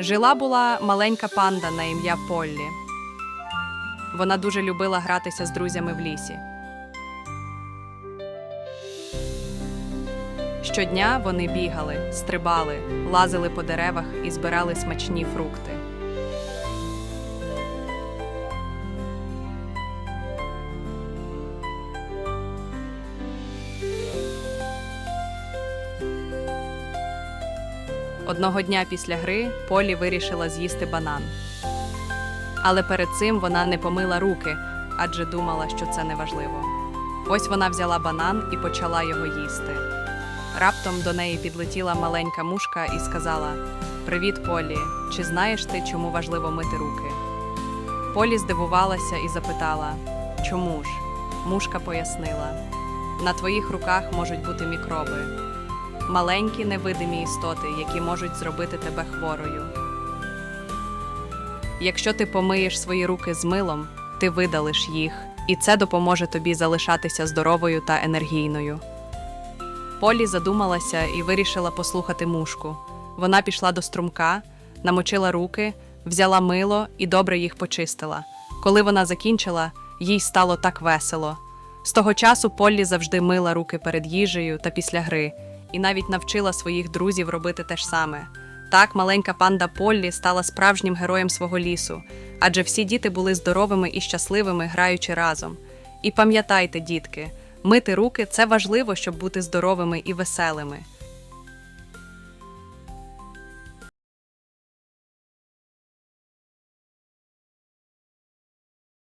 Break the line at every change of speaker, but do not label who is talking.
Жила була маленька панда на ім'я Поллі. Вона дуже любила гратися з друзями в лісі. Щодня вони бігали, стрибали, лазили по деревах і збирали смачні фрукти. Одного дня після гри Полі вирішила з'їсти банан. Але перед цим вона не помила руки, адже думала, що це неважливо. Ось вона взяла банан і почала його їсти. Раптом до неї підлетіла маленька мушка і сказала: Привіт, Полі! Чи знаєш ти, чому важливо мити руки? Полі здивувалася і запитала: Чому ж? Мушка пояснила: На твоїх руках можуть бути мікроби, маленькі невидимі істоти, які можуть зробити тебе хворою. Якщо ти помиєш свої руки з милом, ти видалиш їх, і це допоможе тобі залишатися здоровою та енергійною. Полі задумалася і вирішила послухати мушку. Вона пішла до струмка, намочила руки, взяла мило і добре їх почистила. Коли вона закінчила, їй стало так весело. З того часу Поллі завжди мила руки перед їжею та після гри, і навіть навчила своїх друзів робити те ж саме. Так маленька панда Поллі стала справжнім героєм свого лісу, адже всі діти були здоровими і щасливими, граючи разом. І пам'ятайте, дітки, мити руки це важливо, щоб бути здоровими і веселими.